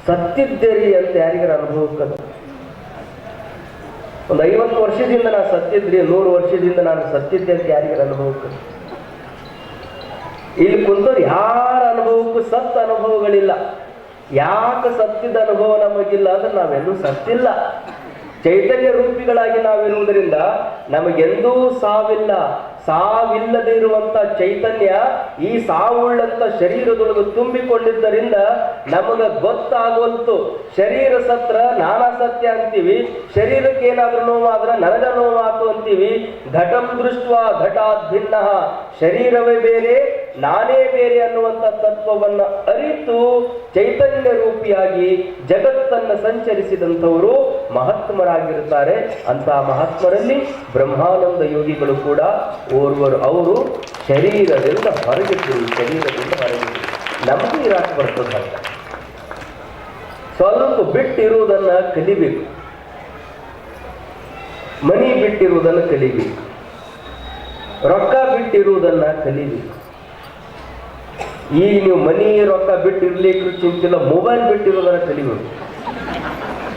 S1: ಸತ್ತಿದ್ದೇರಿ ಅಂತ ಯಾರಿಗಾರ ಅನುಭವಕ್ಕದ? ಒಂದು ಐವತ್ತು ವರ್ಷದಿಂದ ನಾನು ಸತ್ತಿದ್ರಿ, ನೂರು ವರ್ಷದಿಂದ ನಾನು ಸತ್ತಿದ್ದೆ ಅಂತ ಯಾರಿಗೆ ಅನುಭವಕ್ಕೆ? ಇಲ್ಲಿ ಕುಂತವ್ರು ಯಾರ ಅನುಭವಕ್ಕೂ ಸತ್ತ ಅನುಭವಗಳಿಲ್ಲ. ಯಾಕೆ ಸತ್ತಿದ ಅನುಭವ ನಮಗಿಲ್ಲ ಅಂದ್ರೆ ನಾವೆಲ್ಲೂ ಸತ್ತಿಲ್ಲ. ಚೈತನ್ಯ ರೂಪಿಗಳಾಗಿ ನಾವಿರುವುದರಿಂದ ನಮಗೆಂದೂ ಸಾವಿಲ್ಲ. ಸಾವಿಲ್ಲದೆ ಇರುವಂತ ಚೈತನ್ಯ ಈ ಸಾವುಳ್ಳಂತ ಶರೀರದೊಳಗೆ ತುಂಬಿಕೊಂಡಿದ್ದರಿಂದ ನಮಗ ಗೊತ್ತಾಗುವಂತು ಶರೀರ ಸತ್ರ ನಾನಾ ಸತ್ಯ ಅಂತೀವಿ, ಶರೀರಕ್ಕೆ ಏನಾದ್ರೂ ನೋವಾದ್ರೆ ನನಗ ನೋವಾತು ಅಂತೀವಿ, ಘಟಂ ದೃಷ್ಟ ಘಟಾತ್ ಭಿನ್ನ, ಶರೀರವೇ ಬೇರೆ, ನಾನೇ ಬೇರೆ ಅನ್ನುವಂತ ತತ್ವವನ್ನ ಅರಿತು ಚೈತನ್ಯ ರೂಪಿಯಾಗಿ ಜಗತ್ತನ್ನ ಸಂಚರಿಸಿದಂಥವರು ಮಹಾತ್ಮರಾಗಿರುತ್ತಾರೆ. ಅಂತ ಮಹಾತ್ಮರಲ್ಲಿ ಬ್ರಹ್ಮಾನಂದ ಯೋಗಿಗಳು ಕೂಡ ಓರ್ವರು, ಅವರು ಶರೀರದಿಂದ ಹೊರಗಿದ್ರು ಶರೀರದಿಂದ ಹೊರಗೆ ನಮಗೂ ಇರಾಕ್ ಬರ್ತದೆ ಸ್ವಲ್ಪ ಬಿಟ್ಟಿರುವುದನ್ನು ಕಲಿಬೇಕು. ಮನಿ ಬಿಟ್ಟಿರುವುದನ್ನು ಕಲಿಬೇಕು. ರೊಕ್ಕ ಬಿಟ್ಟಿರುವುದನ್ನ ಕಲಿಬೇಕು. ಈಗ ನೀವು ಮನಿ, ರೊಕ್ಕ ಬಿಟ್ಟಿರ್ಲಿಕ್ಕೆ ಚಿಂತಿಲ್ಲ ಮೊಬೈಲ್ ಬಿಟ್ಟಿರೋದನ್ನ ಕಲಿಬೇಕು.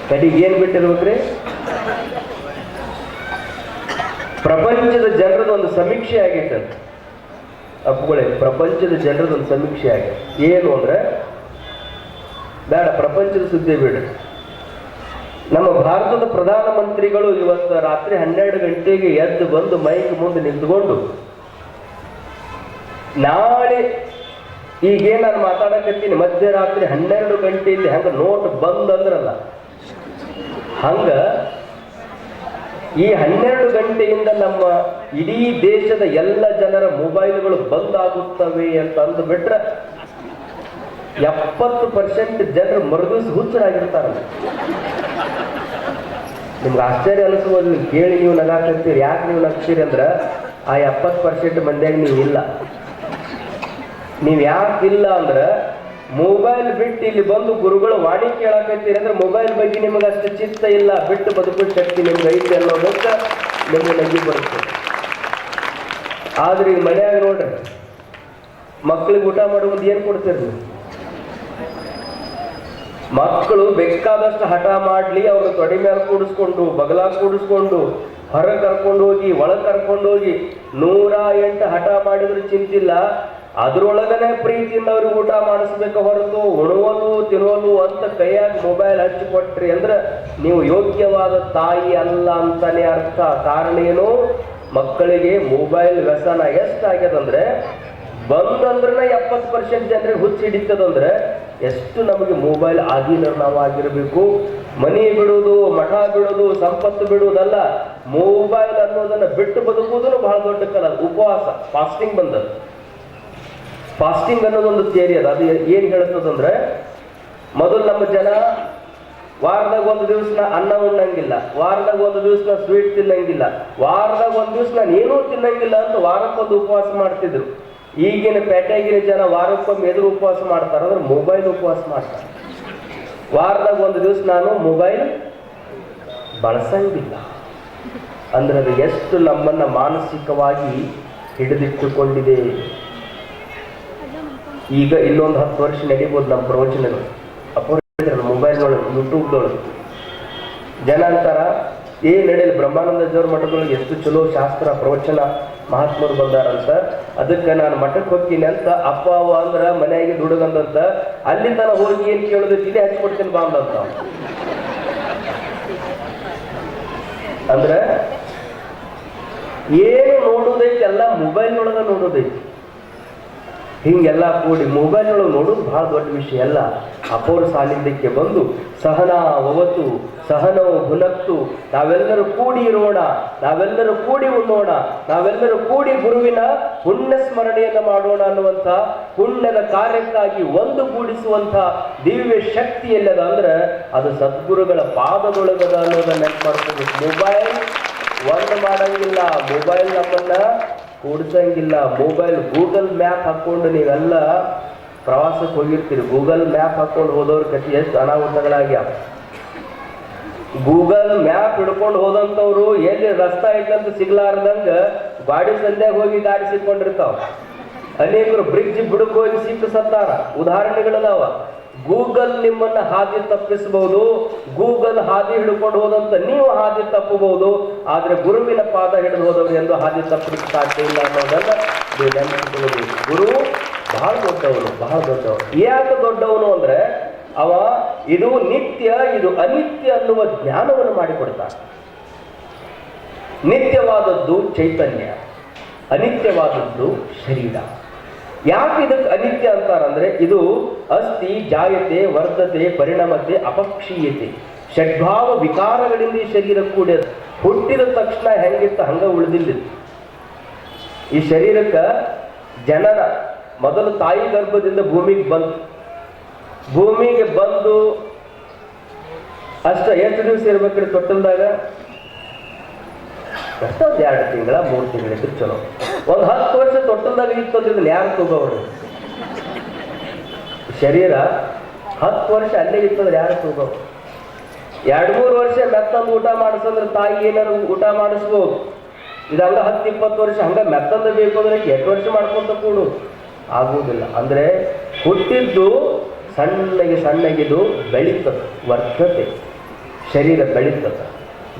S1: ಕಡೆಗೆ ಏನ್ ಬಿಟ್ಟಿರ್ಬೇಕ್ರಿ? ಪ್ರಪಂಚದ ಜನರದ ಒಂದು ಸಮೀಕ್ಷೆ ಆಗೈತೆ ಅಂತ ಅಪ್ಪಗಳೇ, ಪ್ರಪಂಚದ ಜನರದ ಒಂದು ಸಮೀಕ್ಷೆ ಆಗೈತೆ ಏನು ಅಂದ್ರೆ, ಬೇಡ, ಪ್ರಪಂಚದ ಸುದ್ದಿ ಬಿಡ್ರಿ ನಮ್ಮ ಭಾರತದ ಪ್ರಧಾನಮಂತ್ರಿಗಳು ಇವತ್ತು ರಾತ್ರಿ ಹನ್ನೆರಡು ಗಂಟೆಗೆ ಎದ್ದು ಬಂದು ಮೈಕ್ ಮುಂದೆ ನಿಂತ್ಕೊಂಡು, ನಾಳೆ ಈಗೇನು ನಾನು ಮಾತಾಡಕತ್ತೀನಿ, ಮಧ್ಯರಾತ್ರಿ ಹನ್ನೆರಡು ಗಂಟೆಯಲ್ಲಿ ಹಂಗ ನೋಟ್ ಬಂದ್ ಅಂದ್ರಲ್ಲ, ಹಂಗ ಈ ಹನ್ನೆರಡು ಗಂಟೆಯಿಂದ ನಮ್ಮ ಇಡೀ ದೇಶದ ಎಲ್ಲ ಜನರ ಮೊಬೈಲ್ಗಳು ಬಂದ್ ಆಗುತ್ತವೆ ಅಂತ ಅಂದ್ಬಿಟ್ರೆ ಎಪ್ಪತ್ತು ಪರ್ಸೆಂಟ್ ಜನರು ಮರುಗಿಸ್ ಹುಚ್ಚರಾಗಿರ್ತಾರ ನಿಮ್ಗೆ ಆಶ್ಚರ್ಯ ಅನಿಸ್ಬೋದು ಕೇಳಿ ನೀವು ನಗಾಕತ್ತೀರಿ. ಯಾಕೆ ನೀವು ನಗ್ತೀರಿ ಅಂದ್ರೆ ಆ ಎಪ್ಪತ್ತು ಪರ್ಸೆಂಟ್ ಮಂದಿಯಾಗ ನೀವು ಇಲ್ಲ. ನೀವು ಯಾಕೆ ಇಲ್ಲ ಅಂದ್ರೆ ಮೊಬೈಲ್ ಬಿಟ್ಟು ಇಲ್ಲಿ ಬಂದು ಗುರುಗಳು ವಾಣಿ ಕೇಳಕತ್ತೀರಿ ಅಂದ್ರೆ ಮೊಬೈಲ್ ಬಗ್ಗೆ ನಿಮಗೆ ಅಷ್ಟು ಚಿತ್ತ ಇಲ್ಲ. ಬಿಟ್ಟು ಬದುಕು ಶಕ್ತಿ ನಿಮ್ಗೆ ಐತೆ ಅನ್ನೋದಕ್ಕೆ ನಿಮಗೆ ನಗಿ ಬರುತ್ತೆ. ಆದ್ರೆ ಈಗ ಮನೆಯಾಗ ನೋಡ್ರಿ, ಮಕ್ಳಿಗೆ ಊಟ ಮಾಡುವುದು ಏನು ಕೊಡ್ತೀರಿ? ಮಕ್ಕಳು ಬೇಕಾದಷ್ಟು ಹಠ ಮಾಡ್ಲಿ, ಅವ್ರ ತೊಡೆ ಮೇಲೆ ಕೂಡಿಸ್ಕೊಂಡು, ಬಗಲ ಕೂಡಿಸ್ಕೊಂಡು, ಹೊರಗೆ ಕರ್ಕೊಂಡು ಹೋಗಿ, ಒಳಗೆ ಕರ್ಕೊಂಡು ಹೋಗಿ ನೂರ ಎಂಟು ಹಠ ಮಾಡಿದ್ರು ಚಿಂತಿಲ್ಲ. ಅದ್ರೊಳಗನೆ ಪ್ರೀತಿಯಿಂದ ಅವ್ರಿಗೆ ಊಟ ಮಾಡಿಸ್ಬೇಕು ಹೊರತು ಉಣುವಲು ತಿನ್ನಲು ಅಂತ ಕೈಯಾಗಿ ಮೊಬೈಲ್ ಹಚ್ಚಿ ಕೊಟ್ರಿ ಅಂದ್ರೆ ನೀವು ಯೋಗ್ಯವಾದ ತಾಯಿ ಅಲ್ಲ ಅಂತಾನೆ ಅರ್ಥ. ಕಾರಣ ಏನು? ಮಕ್ಕಳಿಗೆ ಮೊಬೈಲ್ ವ್ಯಸನ ಎಷ್ಟಾಗ್ಯದಂದ್ರೆ ಬಂದಂದ್ರೆ ಎಪ್ಪತ್ತು ಪರ್ಸೆಂಟ್ ಜನರಿಗೆ ಹುಚ್ಚಿ ಹಿಡಿತದಂದ್ರೆ ಎಷ್ಟು ನಮಗೆ ಮೊಬೈಲ್ ಆಗಿರಬೇಕು ಮನಿ ಬಿಡುವುದು, ಮಠ ಬಿಡುವುದು, ಸಂಪತ್ತು ಬಿಡುವುದಲ್ಲ ಮೊಬೈಲ್ ಅನ್ನೋದನ್ನ ಬಿಟ್ಟು ಬದುಕುವುದನ್ನು ಬಹಳ ದೊಡ್ಡ ಕಲ, ಉಪವಾಸ ಫಾಸ್ಟಿಂಗ್ ಬಂದದ್ದು. ಫಾಸ್ಟಿಂಗ್ ಅನ್ನೋದು ಒಂದು ಥಿಯರಿ ಅದ. ಅದು ಏನು ಹೇಳ್ತದಂದ್ರೆ ಮೊದಲು ನಮ್ಮ ಜನ ವಾರದಾಗ ಒಂದು ದಿವಸ ಅನ್ನ ಉಣ್ಣಂಗಿಲ್ಲ, ವಾರದಾಗ ಒಂದು ದಿವಸ ಸ್ವೀಟ್ ತಿನ್ನಂಗಿಲ್ಲ, ವಾರದಾಗ ಒಂದು ದಿವಸ ನಾನು ಏನೂ ತಿನ್ನಂಗಿಲ್ಲ ಅಂತ ವಾರಕ್ಕೊಂದು ಉಪವಾಸ ಮಾಡ್ತಿದ್ರು. ಈಗಿನ ಪೇಟೆಗಿನ ಜನ ವಾರಕ್ಕೊಮ್ಮೆ ಎದುರು ಉಪವಾಸ ಮಾಡ್ತಾರೆ, ಅಂದ್ರೆ ಮೊಬೈಲ್ ಉಪವಾಸ ಮಾಡ್ತಾರೆ. ವಾರದಾಗ ಒಂದು ದಿವಸ ನಾನು ಮೊಬೈಲ್ ಬಳಸಂಗಿಲ್ಲ. ಅಂದ್ರೆ ಅದು ಎಷ್ಟು ನಮ್ಮನ್ನ ಮಾನಸಿಕವಾಗಿ ಹಿಡಿದಿಟ್ಟುಕೊಂಡಿದೆ. ಈಗ ಇನ್ನೊಂದು ಹತ್ತು ವರ್ಷ ನಡಿಬೋದು ನಮ್ಮ ಪ್ರವಚನಗಳು. ಅಪ್ಪ ಮೊಬೈಲ್ನೊಳಗೆ ಯೂಟ್ಯೂಬ್ದೊಳಗೆ ಜನ ಅಂತಾರ ಏ ಬ್ರಹ್ಮಾನಂದ ಜೋರ ಮಠದೊಳಗೆ ಎಷ್ಟು ಚಲೋ ಶಾಸ್ತ್ರ, ಪ್ರವಚನ, ಮಹಾತ್ಮರು ಬಂದಾರಂತ. ಅದಕ್ಕೆ ನಾನು ಮಠಕ್ಕೆ ಹೋಗ್ತೀನಿ ಅಂತ ಅಪ್ಪ ಅವ ಅಂದ್ರೆ ಮನೆಯಾಗಿ ದುಡುಗಂದಂತ, ಅಲ್ಲಿ ನಾನು ಹೋಗಿ ಏನ್ ಕೇಳೋದು ಇಲ್ಲೇ ಹಚ್ಕೊಡ್ತೀನಿ ಬಾ ಅವ. ಅಂದ್ರೆ ಏನು ನೋಡೋದೈತಿ? ಎಲ್ಲ ಮೊಬೈಲ್ ಒಳಗ ನೋಡೋದೈತಿ. ಹಿಂಗೆಲ್ಲ ಕೂಡಿ ಮೊಬೈಲ್ ಒಳಗೆ ನೋಡೋದು ಭಾಳ ದೊಡ್ಡ ವಿಷಯ ಅಲ್ಲ. ಅಪೋರ್ ಸಾನ್ನಿಧ್ಯಕ್ಕೆ ಬಂದು, ಸಹನ ಅವತು ಸಹನವು ಭುನಕ್ತು ನಾವೆಲ್ಲರೂ ಕೂಡಿ ಇರೋಣ, ನಾವೆಲ್ಲರೂ ಕೂಡಿ ಉಣ್ಣೋಣ, ನಾವೆಲ್ಲರೂ ಕೂಡಿ ಗುರುವಿನ ಪುಣ್ಯ ಸ್ಮರಣೆಯನ್ನು ಮಾಡೋಣ ಅನ್ನುವಂಥ ಪುಣ್ಯದ ಕಾರ್ಯಕ್ಕಾಗಿ ಒಂದು ಕೂಡಿಸುವಂತ ದಿವ್ಯ ಶಕ್ತಿ ಎಲ್ಲದ ಅಂದ್ರೆ ಅದು ಸದ್ಗುರುಗಳ ಪಾದದೊಳಗದ ಅನ್ನೋದನ್ನ ನೆನ್ಪು ಮೊಬೈಲ್ ಒಂದು ಮಾಡಂಗಿಲ್ಲ. ಮೊಬೈಲ್ ನಮ್ಮನ್ನ ಕೂಡ್ಸಂಗಿಲ್ಲ ಮೊಬೈಲ್ ಗೂಗಲ್ ಮ್ಯಾಪ್ ಹಾಕೊಂಡು ನೀವೆಲ್ಲ ಪ್ರವಾಸಕ್ಕೆ ಹೋಗಿರ್ತೀರಿ. ಗೂಗಲ್ ಮ್ಯಾಪ್ ಹಾಕೊಂಡು ಹೋದವ್ರ ಕತಿ ಎಷ್ಟು ಅನಾಹುತಗಳಾಗ್ಯಾವ ಗೂಗಲ್ ಮ್ಯಾಪ್ ಹಿಡ್ಕೊಂಡು ಹೋದಂಥವ್ರು ಎಲ್ಲಿ ರಸ್ತಾ ಐತಂತ ಸಿಗ್ಲಾರ್ದಂಗ ಗಾಡಿ ಸಂದ್ಯಾಗ ಹೋಗಿ ಗಾಡಿ ಸಿಕ್ಕೊಂಡಿರ್ತಾವ. ಅನೇಕರು ಬ್ರಿಡ್ಜ್ ಬಿಡಕ್ ಹೋಗಿ ಸಿಟ್ಟು ಸತ್ತಾರ. ಉದಾಹರಣೆಗಳದಾವ. ಗೂಗಲ್ ನಿಮ್ಮನ್ನ ಹಾದಿ ತಪ್ಪಿಸಬಹುದು, ಗೂಗಲ್ ಹಾದಿ ಹಿಡ್ಕೊಂಡು ಹೋದಂತ ನೀವು ಹಾದಿ ತಪ್ಪಬಹುದು, ಆದ್ರೆ ಗುರುವಿನ ಪಾದ ಹಿಡಿದು ಹೋದವರು ಎಂದು ಹಾದಿ ತಪ್ಪಲಿಕ್ಕೆ ಸಾಧ್ಯ ಇಲ್ಲ ಅನ್ನೋದನ್ನ. ಗುರು ಬಹಳ ದೊಡ್ಡವನು ಬಹಳ ದೊಡ್ಡವನು. ಯಾಕೆ ದೊಡ್ಡವನು ಅಂದ್ರೆ ಅವ ಇದು ನಿತ್ಯ, ಇದು ಅನಿತ್ಯ ಅನ್ನುವ ಜ್ಞಾನವನ್ನು ಮಾಡಿಕೊಡ್ತಾನೆ. ನಿತ್ಯವಾದದ್ದು ಚೈತನ್ಯ, ಅನಿತ್ಯವಾದದ್ದು ಶರೀರ. ಯಾಕೆ ಇದಕ್ಕೆ ಅನಿತ್ಯ ಅಂತಾರಂದ್ರೆ ಇದು ಅಸ್ಥಿ ಜಾಯತೆ ವರ್ಧತೆ ಪರಿಣಮತೆ, ಅಪಕ್ಷೀಯತೆ. ಷಡ್ಭಾವ ವಿಕಾರಗಳಿಂದ ಈ ಶರೀರ ಕೂಡ್ಯದ ಹುಟ್ಟಿದ ತಕ್ಷಣ ಹೆಂಗಿತ್ತ ಹಂಗ ಉಳಿದಿಲ್ಲ ಈ ಶರೀರಕ್ಕೆ ಜನನ, ಮೊದಲು ತಾಯಿ ಗರ್ಭದಿಂದ ಭೂಮಿಗೆ ಬಂತು. ಭೂಮಿಗೆ ಬಂದು ಅಷ್ಟ, ಎಷ್ಟು ದಿವಸ ಇರ್ಬೇಕ್ರಿ ತೊಟ್ಟಲ್ದಾಗ? ಎಷ್ಟೊಂದು ಎರಡು ತಿಂಗಳ, ಮೂರು ತಿಂಗಳಿದ್ರು ಚಲೋ. ಒಂದು ಹತ್ತು ವರ್ಷ ತೊಟ್ಟಲ್ದಾಗ ಇತ್ತು ಅಂದ್ರೆ ಯಾರು ತಗೋರು ಶರೀರ ಹತ್ತು ವರ್ಷ ಅಲ್ಲೇ ಇತ್ತಂದ್ರೆ ಯಾರು ತಗೋರು ಎರಡು ಮೂರು ವರ್ಷ ಮೆತ್ತಂದು ಊಟ ಮಾಡಿಸಂದ್ರೆ ತಾಯಿ ಏನಾರು ಊಟ ಮಾಡಿಸ್ಬೋದು. ಇದಾಗ ಹತ್ತು, ಇಪ್ಪತ್ತು ವರ್ಷ ಹಂಗ ಮೆತ್ತಂದ ಬೇಕು ಅಂದ್ರೆ ಎಷ್ಟು ವರ್ಷ ಮಾಡ್ಕೊಂತ ಕೂಡು. ಆಗುವುದಿಲ್ಲ ಅಂದ್ರೆ ಹುಟ್ಟಿದ್ದು ಸಣ್ಣಗೆ ಸಣ್ಣಗಿದು ಬೆಳೀತದೆ, ವರ್ಧತೆ. ಶರೀರ ಬೆಳೀತದೆ.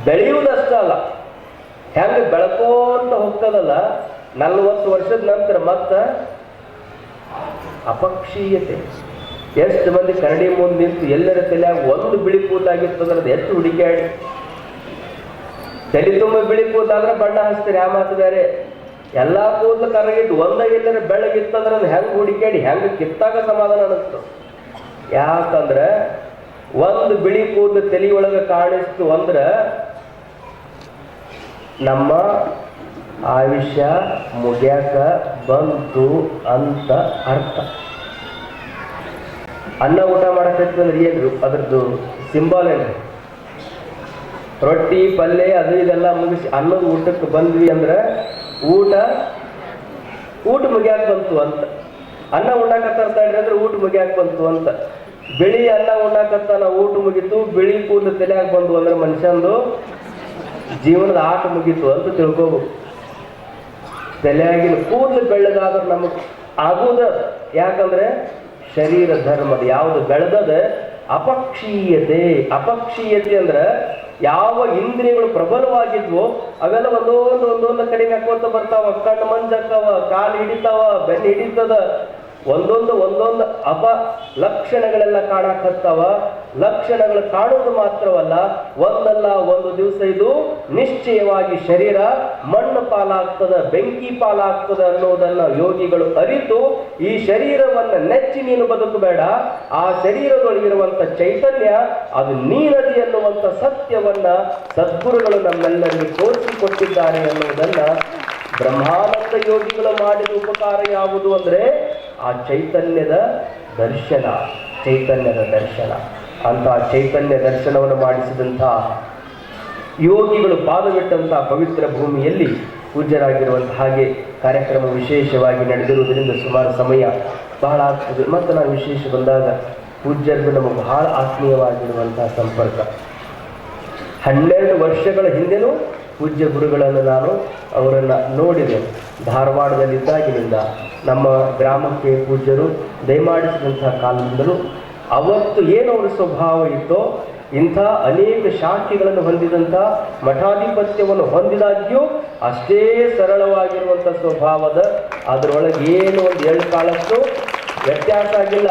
S1: ಬೆಳೆಯುವುದಷ್ಟೇ ಅಲ್ಲ ಹೆಂಗೆ ಬೆಳ್ಕೋತ ಹೋಗ್ತದಲ್ಲ, ನಲ್ವತ್ತು ವರ್ಷದ ನಂತರ ಮತ್ತ ಅಪಕ್ಷೀಯತೆ. ಎಷ್ಟು ಮಂದಿ ಕನ್ನಡಿ ಮುಂದೆ ನಿಂತು ಎಲ್ಲರ ತಲೆಯಾಗ ಒಂದು ಬಿಳಿ ಕೂತಾಗಿರ್ತದ್ರದ್ದು ಎಷ್ಟು ಹುಡುಕ್ಯಾಡಿ. ತಲೆ ತುಂಬ ಬಿಳಿ ಕೂತಾದ್ರೆ ಬಣ್ಣ ಹಚ್ತಾರೆ, ಆ ಮಾತು ಬೇರೆ. ಎಲ್ಲಾ ಕೂದಲು ಕರಗಿಟ್ಟು ಒಂದ ಎಲ್ಲರ ಬೆಳಗಿತ್ತಂದ್ರೆ ಅದು ಹೆಂಗ್ ಹುಡುಕ್ಯಾಡಿ, ಹೆಂಗ್ ಕಿತ್ತಾಗ ಸಮಾಧಾನ ಅನಿಸ್ತು ಯಾಕಂದ್ರೆ, ಒಂದು ಬಿಳಿ ಕೂದಲು ತಲೆಯೊಳಗೆ ಕಾಣಿಸ್ತು ಅಂದ್ರೆ ನಮ್ಮ ಆಯುಷ್ಯ ಮುಗ್ಯಾಕ ಬಂತು ಅಂತ ಅರ್ಥ. ಅನ್ನ ಊಟ ಮಾಡಕತ್ತಂದ್ರೆ ಏನ್ರಿ ಅದ್ರದ್ದು ಸಿಂಬಲ್ ಏನ್ರಿ? ರೊಟ್ಟಿ ಪಲ್ಯ ಅದು ಇದೆಲ್ಲ ಮುಗಿಸಿ ಅನ್ನದ ಊಟಕ್ಕೆ ಬಂದ್ವಿ ಅಂದ್ರೆ ಊಟ ಊಟ ಮುಗ್ಯಾಕ ಬಂತು ಅಂತ. ಅನ್ನ ಉಣ್ಣಾಕತ್ತಾರ ಅಂದ್ರೆ ಊಟ ಮುಗಿಯಾಕ ಬಂತು ಅಂತ. ಬಿಳಿ ಅನ್ನ ಉಣ್ಣಾಕತ್ತಾನ, ಊಟ ಮುಗಿತು, ಬಿಳಿ ಕೂದಲು ತಲೆಯಾಗ ಬಂದು ಅಂದ್ರೆ ಮನುಷ್ಯಂದು ಜೀವನದ ಆಟ ಮುಗೀತು ಅಂತ ತಿಳ್ಕೋಬೇಕು. ತಲೆಯಾಗಿನ ಕೂದಲು ಬೆಳ್ಳಗಾದ್ರೆ ನಮಗೆ ಆಗುದ? ಯಾಕಂದ್ರೆ ಶರೀರ ಧರ್ಮದ, ಯಾವುದು ಬೆಳೆದದ? ಅಪಕ್ಷೀಯತೆ. ಅಪಕ್ಷೀಯತೆ ಅಂದ್ರೆ ಯಾವ ಇಂದ್ರಿಯಗಳು ಪ್ರಬಲವಾಗಿದ್ವೋ ಅವೆಲ್ಲ ಒಂದೊಂದು ಒಂದೊಂದು ಕಡೆಗೆ ಹಾಕೋತ ಬರ್ತಾವ. ಕಣ್ಣು ಮಂಜಾಕವ ಕಾಲು ಹಿಡಿತಾವ, ಬೆನ್ನು ಹಿಡಿತದ. ಒಂದೊಂದು ಒಂದೊಂದು ಅಪ ಲಕ್ಷಣಗಳೆಲ್ಲ ಕಾಣಕತ್ತವ. ಲಕ್ಷಣಗಳು ಕಾಣುವುದು ಮಾತ್ರವಲ್ಲ, ಒಂದಲ್ಲ ಒಂದು ದಿವಸ ಇದು ನಿಶ್ಚಯವಾಗಿ ಶರೀರ ಮಣ್ಣು ಪಾಲಾಗ್ತದ, ಬೆಂಕಿ ಪಾಲಾಗ್ತದ ಅನ್ನೋದನ್ನ ಯೋಗಿಗಳು ಅರಿತು ಈ ಶರೀರವನ್ನ ನೆಚ್ಚಿ ನೀನು ಬದುಕಬೇಡ. ಆ ಶರೀರದೊಳಗಿರುವಂತ ಚೈತನ್ಯ, ಅದು ನೀನದಿ ಅನ್ನುವಂತ ಸತ್ಯವನ್ನ ಸದ್ಗುರುಗಳು ನಮ್ಮೆಲ್ಲರಿಗೆ ತೋರಿಸಿಕೊಟ್ಟಿದ್ದಾರೆ ಅನ್ನುವುದನ್ನ ಬ್ರಹ್ಮಾನಂದ ಯೋಗಿಗಳು ಮಾಡಿದ ಉಪಕಾರ ಯಾವುದು ಅಂದ್ರೆ ಆ ಚೈತನ್ಯದ ದರ್ಶನ ಚೈತನ್ಯದ ದರ್ಶನ. ಅಂತ ಚೈತನ್ಯ ದರ್ಶನವನ್ನು ಮಾಡಿಸಿದಂಥ ಯೋಗಿಗಳು ಪಾದವಿಟ್ಟಂತಹ ಪವಿತ್ರ ಭೂಮಿಯಲ್ಲಿ ಪೂಜ್ಯರಾಗಿರುವಂತಹ ಹಾಗೆ ಕಾರ್ಯಕ್ರಮ ವಿಶೇಷವಾಗಿ ನಡೆದಿರುವುದರಿಂದ ಸುಮಾರು ಸಮಯ ಬಹಳ ಆಗ್ತದೆ. ಮತ್ತು ನಾವು ವಿಶೇಷ ಬಂದಾಗ ಪೂಜ್ಯರಿಗೂ ನಮಗೆ ಬಹಳ ಆತ್ಮೀಯವಾಗಿರುವಂತಹ ಸಂಪರ್ಕ. ಹನ್ನೆರಡು ವರ್ಷಗಳ ಹಿಂದೆನೂ ಪೂಜ್ಯ ಗುರುಗಳನ್ನು ನಾನು ಅವರನ್ನು ನೋಡಿದೆ. ಧಾರವಾಡದಲ್ಲಿದ್ದಾಗಿನಿಂದ ನಮ್ಮ ಗ್ರಾಮಕ್ಕೆ ಪೂಜ್ಯರು ದಯಮಾಡಿಸಿದಂಥ ಕಾಲದಿಂದಲೂ ಅವತ್ತು ಏನು ಅವರ ಸ್ವಭಾವ ಇತ್ತೋ ಇಂಥ ಅನೇಕ ಶಾಖೆಗಳನ್ನು ಹೊಂದಿದಂಥ ಮಠಾಧಿಪತ್ಯವನ್ನು ಹೊಂದಿದಾಗ್ಯೂ ಅಷ್ಟೇ ಸರಳವಾಗಿರುವಂಥ ಸ್ವಭಾವದ ಅದರೊಳಗೆ ಏನು ಒಂದು ಎರಡು ಕಾಲಷ್ಟು ವ್ಯತ್ಯಾಸ ಆಗಿಲ್ಲ.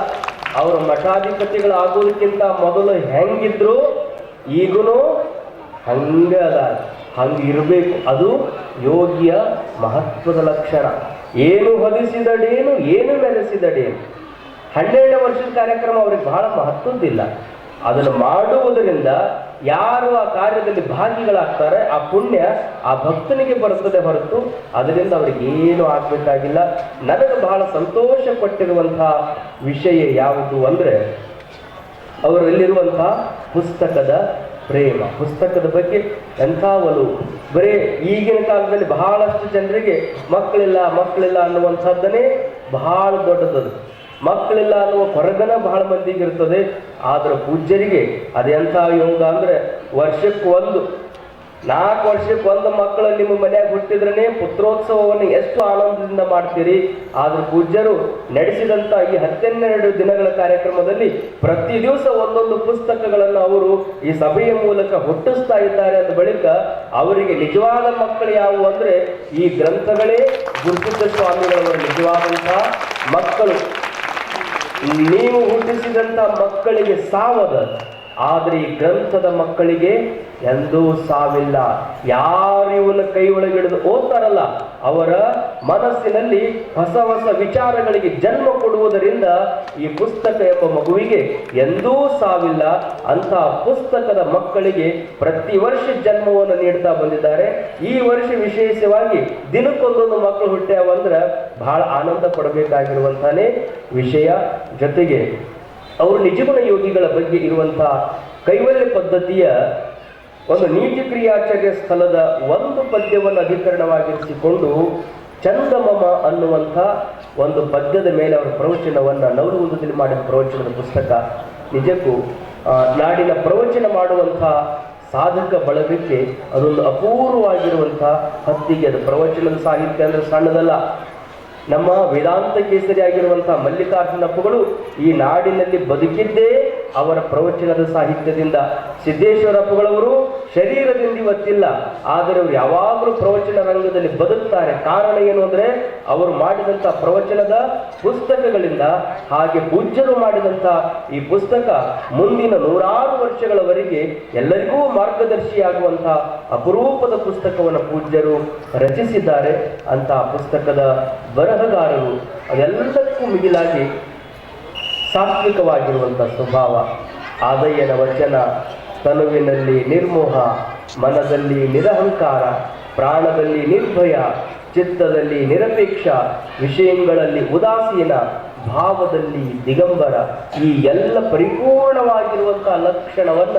S1: ಅವರ ಮಠಾಧಿಪತಿಗಳಾಗೋದಕ್ಕಿಂತ ಮೊದಲು ಹೆಂಗಿದ್ರು ಈಗಲೂ ಹಂಗೆ ಅದ. ಹಂಗೆ ಇರಬೇಕು ಅದು ಯೋಗಿಯ ಮಹತ್ವದ ಲಕ್ಷಣ. ಏನು ಹೊಲಿಸಿದಡೇನು, ಏನು ಮೆರೆಸಿದಡೇನು. ಹನ್ನೆರಡು ವರ್ಷದ ಕಾರ್ಯಕ್ರಮ ಅವ್ರಿಗೆ ಬಹಳ ಮಹತ್ವದ್ದಿಲ್ಲ. ಅದನ್ನು ಮಾಡುವುದರಿಂದ ಯಾರು ಆ ಕಾರ್ಯದಲ್ಲಿ ಭಾಗಿಗಳಾಗ್ತಾರೆ, ಆ ಪುಣ್ಯ ಆ ಭಕ್ತನಿಗೆ ಬರುತ್ತದೆ ಹೊರತು ಅದರಿಂದ ಅವರಿಗೆ ಏನು ಆಗಬೇಕಾಗಿಲ್ಲ. ನನಗೆ ಬಹಳ ಸಂತೋಷ ಪಟ್ಟಿರುವಂತಹ ವಿಷಯ ಯಾವುದು ಅಂದರೆ ಅವರಲ್ಲಿರುವಂತಹ ಪುಸ್ತಕದ ಪ್ರೇಮ. ಪುಸ್ತಕದ ಬಗ್ಗೆ ಎಂಥ ಒಲವು ಬರೀ ಈಗಿನ ಕಾಲದಲ್ಲಿ ಬಹಳಷ್ಟು ಜನರಿಗೆ ಮಕ್ಕಳಿಲ್ಲ ಮಕ್ಕಳಿಲ್ಲ ಅನ್ನುವಂಥದ್ದನ್ನೇ ಬಹಳ ದೊಡ್ಡದದು. ಮಕ್ಕಳಿಲ್ಲ ಅನ್ನುವ ಕೊರಗನ ಬಹಳ ಮಂದಿಗೆ ಇರ್ತದೆ. ಆದ್ರೆ ಪೂಜ್ಯರಿಗೆ ಅದೆಂಥ ಯೋಗ ಅಂದ್ರೆ ವರ್ಷಕ್ಕೂ ಒಂದು ನಾಲ್ಕು ವರ್ಷಕ್ಕೆ ಒಂದು ಮಕ್ಕಳು ನಿಮ್ಮ ಮನ್ಯಾಗ ಹುಟ್ಟಿದ್ರೆ ಪುತ್ರೋತ್ಸವವನ್ನು ಎಷ್ಟು ಆನಂದದಿಂದ ಮಾಡ್ತೀರಿ? ಆದ್ರೆ ಪೂಜ್ಯರು ನಡೆಸಿದಂಥ ಈ ಹತ್ತೆನ್ನೆರಡು ದಿನಗಳ ಕಾರ್ಯಕ್ರಮದಲ್ಲಿ ಪ್ರತಿ ದಿವಸ ಒಂದೊಂದು ಪುಸ್ತಕಗಳನ್ನು ಅವರು ಈ ಸಭೆಯ ಮೂಲಕ ಹುಟ್ಟಿಸ್ತಾ ಇದ್ದಾರೆ ಅಂದ ಬಳಿಕ ಅವರಿಗೆ ನಿಜವಾದ ಮಕ್ಕಳು ಯಾವುವು ಅಂದ್ರೆ ಈ ಗ್ರಂಥಗಳೇ ಗುರುಸಿದ್ಧ ಸ್ವಾಮಿಗಳವರ ನಿಜವಾದಂತಹ ಮಕ್ಕಳು. ನೀವು ಹುಟ್ಟಿಸಿದಂಥ ಮಕ್ಕಳಿಗೆ ಸಾವದ ಆದರೆ ಈ ಗ್ರಂಥದ ಮಕ್ಕಳಿಗೆ ಎಂದೂ ಸಾವಿಲ್ಲ. ಯಾರು ಇವನ ಕೈ ಒಳಗಿಡಿದು ಓದ್ತಾರಲ್ಲ, ಅವರ ಮನಸ್ಸಿನಲ್ಲಿ ಹೊಸ ಹೊಸ ವಿಚಾರಗಳಿಗೆ ಜನ್ಮ ಕೊಡುವುದರಿಂದ ಈ ಪುಸ್ತಕ ಎಂಬ ಮಗುವಿಗೆ ಎಂದೂ ಸಾವಿಲ್ಲ. ಅಂತಹ ಪುಸ್ತಕದ ಮಕ್ಕಳಿಗೆ ಪ್ರತಿ ವರ್ಷ ಜನ್ಮವನ್ನು ನೀಡ್ತಾ ಬಂದಿದ್ದಾರೆ. ಈ ವರ್ಷ ವಿಶೇಷವಾಗಿ ದಿನಕ್ಕೊಂದೊಂದು ಮಕ್ಕಳು ಹುಟ್ಟ್ಯಾವಂದ್ರೆ ಬಹಳ ಆನಂದ ಪಡಬೇಕಾಗಿರುವಂತಾನೆ ವಿಷಯ ಜೊತೆಗೆ ಅವರು ನಿಜಗುಣ ಯೋಗಿಗಳ ಬಗ್ಗೆ ಇರುವಂತಹ ಕೈವಲ್ಯ ಪದ್ಧತಿಯ ಒಂದು ನೀತಿ ಕ್ರಿಯಾಚರ್ಯ ಸ್ಥಳದ ಒಂದು ಪದ್ಯವನ್ನು ಅಧಿಕರಣವಾಗಿರಿಸಿಕೊಂಡು ಚಂದಮಮ ಅನ್ನುವಂಥ ಒಂದು ಪದ್ಯದ ಮೇಲೆ ಅವರ ಪ್ರವಚನವನ್ನು ನವರುವುದದಲ್ಲಿ ಮಾಡಿದ ಪ್ರವಚನದ ಪುಸ್ತಕ. ನಿಜಕ್ಕೂ ನಾಡಿನ ಪ್ರವಚನ ಮಾಡುವಂಥ ಸಾಧಕ ಬಳಗಕ್ಕೆ ಅದೊಂದು ಅಪೂರ್ವವಾಗಿರುವಂಥ ಹತ್ತಿಗೆ ಅದು ಪ್ರವಚನದ ಸಾಹಿತ್ಯ ಅಂದರೆ ಸಣ್ಣದಲ್ಲ. ನಮ್ಮ ವೇದಾಂತ ಕೇಸರಿಯಾಗಿರುವಂತಹ ಮಲ್ಲಿಕಾರ್ಜುನಪ್ಪಗಳು ಈ ನಾಡಿನಲ್ಲಿ ಬದುಕಿದ್ದೇ ಅವರ ಪ್ರವಚನದ ಸಾಹಿತ್ಯದಿಂದ ಸಿದ್ದೇಶ್ವರಪ್ಪಗಳವರು ಶರೀರದಿಂದ ಇವತ್ತಿಲ್ಲ. ಆದರೆ ಅವರು ಯಾವಾಗಲೂ ಪ್ರವಚನ ರಂಗದಲ್ಲಿ ಬದುಕ್ತಾರೆ. ಕಾರಣ ಏನು ಅಂದ್ರೆ, ಅವರು ಮಾಡಿದಂಥ ಪ್ರವಚನದ ಪುಸ್ತಕಗಳಿಂದ ಹಾಗೆ ಪೂಜ್ಯರು ಮಾಡಿದಂಥ ಈ ಪುಸ್ತಕ ಮುಂದಿನ ನೂರಾರು ವರ್ಷಗಳವರೆಗೆ ಎಲ್ಲರಿಗೂ ಮಾರ್ಗದರ್ಶಿಯಾಗುವಂತಹ ಅಪರೂಪದ ಪುಸ್ತಕವನ್ನು ಪೂಜ್ಯರು ರಚಿಸಿದ್ದಾರೆ. ಅಂತ ಪುಸ್ತಕದ ಬರಹಗಾರರು ಅದೆಲ್ಲದಕ್ಕೂ ಮಿಗಿಲಾಗಿ ಸಾತ್ವಿಕವಾಗಿರುವಂಥ ಸ್ವಭಾವ, ಆದಯ್ಯನ ವಚನ ತನುವಿನಲ್ಲಿ ನಿರ್ಮೋಹ, ಮನದಲ್ಲಿ ನಿರಹಂಕಾರ, ಪ್ರಾಣದಲ್ಲಿ ನಿರ್ಭಯ, ಚಿತ್ತದಲ್ಲಿ ನಿರಪೇಕ್ಷ, ವಿಷಯಗಳಲ್ಲಿ ಉದಾಸೀನ, ಭಾವದಲ್ಲಿ ದಿಗಂಬರ ಈ ಎಲ್ಲ ಪರಿಪೂರ್ಣವಾಗಿರುವಂತಹ ಲಕ್ಷಣವನ್ನ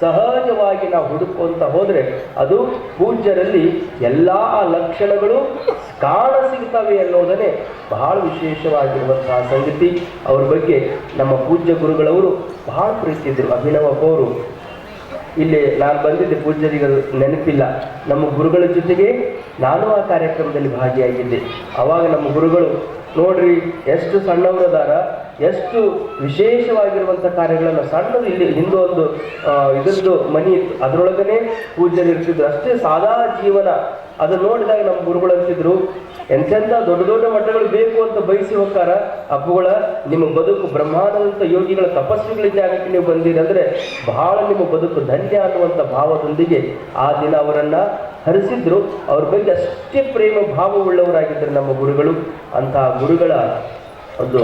S1: ಸಹಜವಾಗಿ ನಾವು ಹುಡುಕುವಂತ ಹೋದ್ರೆ ಅದು ಪೂಜ್ಯರಲ್ಲಿ ಎಲ್ಲ ಲಕ್ಷಣಗಳು ಕಾಣ ಸಿಗ್ತವೆ ಅನ್ನೋದನ್ನೇ ಬಹಳ ವಿಶೇಷವಾಗಿರುವಂತಹ ಸಂಗತಿ. ಅವ್ರ ಬಗ್ಗೆ ನಮ್ಮ ಪೂಜ್ಯ ಗುರುಗಳವರು ಬಹಳ ಪ್ರೀತಿ ಇದ್ರು ಅಭಿನವ ಅವರು ಇಲ್ಲಿ ನಾನು ಬಂದಿದ್ದೆ ಪೂಜ್ಯರಿಗೆ ನೆನಪಿಲ್ಲ. ನಮ್ಮ ಗುರುಗಳ ಜೊತೆಗೆ ನಾನು ಆ ಕಾರ್ಯಕ್ರಮದಲ್ಲಿ ಭಾಗಿಯಾಗಿದ್ದೆ. ಅವಾಗ ನಮ್ಮ ಗುರುಗಳು, ನೋಡ್ರಿ, ಎಷ್ಟು ಸಣ್ಣವರದಾರ. ಎಷ್ಟು ವಿಶೇಷವಾಗಿರುವಂಥ ಕಾರ್ಯಗಳನ್ನು ಸಣ್ಣದು ಇಲ್ಲಿ ಹಿಂದೂ ಒಂದು ಇದೊಂದು ಮನಿ ಇತ್ತು. ಅದರೊಳಗನೆ ಪೂಜೆ ಇರ್ತಿದ್ರು. ಅಷ್ಟೇ ಸಾದಾ ಜೀವನ. ಅದನ್ನ ನೋಡಿದಾಗ ನಮ್ಮ ಗುರುಗಳು ಅಂತಿದ್ರು ಎಂತೆಂಥ ದೊಡ್ಡ ದೊಡ್ಡ ಮಠಗಳು ಬೇಕು ಅಂತ ಬಯಸಿ ಹೋಗ್ತಾರ. ಅಪ್ಪುಗಳ, ನಿಮ್ಮ ಬದುಕು ಬ್ರಹ್ಮಾನಂದ ಯೋಗಿಗಳ ತಪಸ್ವಿಗಳ ಜಾಗಕ್ಕೆ ನೀವು ಬಂದಿರಿ ಅಂದ್ರೆ ಬಹಳ ನಿಮ್ಮ ಬದುಕು ಧನ್ಯ ಅನ್ನುವಂಥ ಭಾವದೊಂದಿಗೆ ಆ ದಿನ ಅವರನ್ನ ಹರಿಸಿದ್ರು. ಅವ್ರ ಬಗ್ಗೆ ಅಷ್ಟೇ ಪ್ರೇಮ ಭಾವವುಳ್ಳವರಾಗಿದ್ದರು ನಮ್ಮ ಗುರುಗಳು. ಅಂತಹ ಗುರುಗಳ ಒಂದು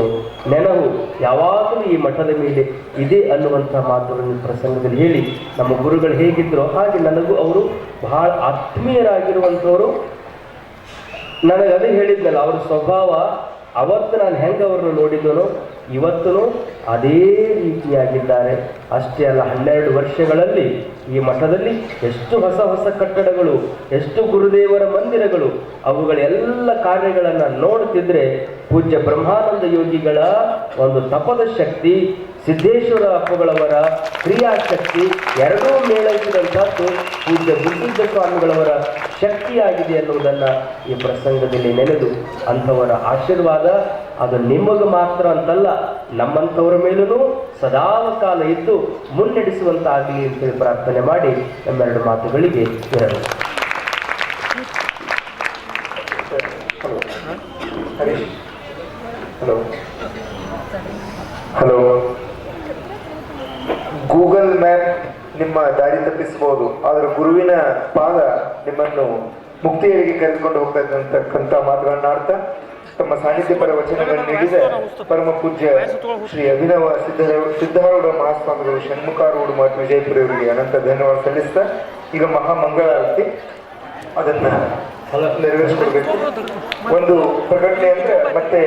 S1: ನೆನವು ಯಾವಾಗಲೂ ಈ ಮಠದ ಮೇಲೆ ಇದೆ ಅನ್ನುವಂಥ ಮಾತುಗಳನ್ನು ಪ್ರಸಂಗದಲ್ಲಿ ಹೇಳಿ, ನಮ್ಮ ಗುರುಗಳು ಹೇಗಿದ್ರೋ ಹಾಗೆ ನನಗೂ ಅವರು ಬಹಳ ಆತ್ಮೀಯರಾಗಿರುವಂಥವರು. ನನಗೆ ಅದೇ ಹೇಳಿದ್ನಲ್ಲ, ಅವರ ಸ್ವಭಾವ ಅವತ್ತು ನಾನು ಹೆಂಗೆ ಅವ್ರನ್ನ ನೋಡಿದ್ದನೋ ಇವತ್ತೂ ಅದೇ ರೀತಿಯಾಗಿದ್ದಾರೆ. ಅಷ್ಟೇ ಅಲ್ಲ, ಹನ್ನೆರಡು ವರ್ಷಗಳಲ್ಲಿ ಈ ಮಠದಲ್ಲಿ ಎಷ್ಟು ಹೊಸ ಹೊಸ ಕಟ್ಟಡಗಳು, ಎಷ್ಟು ಗುರುದೇವರ ಮಂದಿರಗಳು, ಅವುಗಳೆಲ್ಲ ಕಾರ್ಯಗಳನ್ನು ನೋಡುತ್ತಿದ್ರೆ ಪೂಜ್ಯ ಬ್ರಹ್ಮಾನಂದ ಯೋಗಿಗಳ ಒಂದು ತಪದ ಶಕ್ತಿ, ಸಿದ್ದೇಶ್ವರ ಅಪ್ಪಗಳವರ ಕ್ರಿಯಾಶಕ್ತಿ, ಎರಡೂ ಮೇಳೈಸಿದಂಥದ್ದು ಪೂಜ್ಯ ಗುರುಸಿದ್ಧ ಸ್ವಾಮಿಗಳವರ ಶಕ್ತಿಯಾಗಿದೆ ಅನ್ನುವುದನ್ನು ಈ ಪ್ರಸಂಗದಲ್ಲಿ ನೆನೆದು ಅಂಥವರ ಆಶೀರ್ವಾದ, ಅದು ನಿಮಗೆ ಮಾತ್ರ ಅಂತಲ್ಲ ನಮ್ಮಂಥವರ ಮೇಲೂ ಸದಾಕಾಲ ಇದ್ದು ಮುನ್ನಡೆಸುವಂತಾಗಲಿ ಅಂತೇಳಿ ಪ್ರಾರ್ಥನೆ ಮಾಡಿ ನಮ್ಮೆರಡು ಮಾತುಗಳಿಗೆ ಇರಲು
S2: ಹಲೋ. ಹಲೋ. ಗೂಗಲ್ ಮ್ಯಾಪ್ ನಿಮ್ಮ ದಾರಿ ತಪ್ಪಿಸಬಹುದು, ಆದರೆ ಗುರುವಿನ ಪಾದ ನಿಮ್ಮನ್ನು ಮುಕ್ತಿಯರಿಗೆ ಕರೆದುಕೊಂಡು ಹೋಗ್ತಕ್ಕಂಥ ಮಾತುಗಳನ್ನ ಆಡ್ತಾ ತಮ್ಮ ಸಾನ್ನಿಧ್ಯ ಪರ ವಚನಗಳನ್ನು ನೀಡಿದ ಪರಮ ಪೂಜ್ಯ ಶ್ರೀ ಅಭಿನವ ಸಿದ್ಧ ಸಿದ್ಧಾರೂಢ ಮಹಾಸ್ವಾಮಿಗಳು ಷಣ್ಮುಖಾರೂಢ ಮತ್ತು ವಿಜಯಪುರವರಿಗೆ ಅನಂತ ಧನ್ಯವಾದ ಸಲ್ಲಿಸ್ತಾ ಈಗ ಮಹಾಮಂಗಳಾರತಿ ಅದನ್ನ ನೆರವೇರಿಸ್ಕೊಡ್ಬೇಕು. ಒಂದು ಪ್ರಕಟಣೆ ಅಂದ್ರೆ ಮತ್ತೆ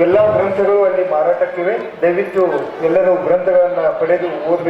S2: ಎಲ್ಲಾ ಗ್ರಂಥಗಳು ಅಲ್ಲಿ ಮಾರಾಟಕ್ಕಿವೆ. ದಯವಿಟ್ಟು ಎಲ್ಲರೂ ಗ್ರಂಥಗಳನ್ನ ಪಡೆದು ಓದ್ಬೇಕು.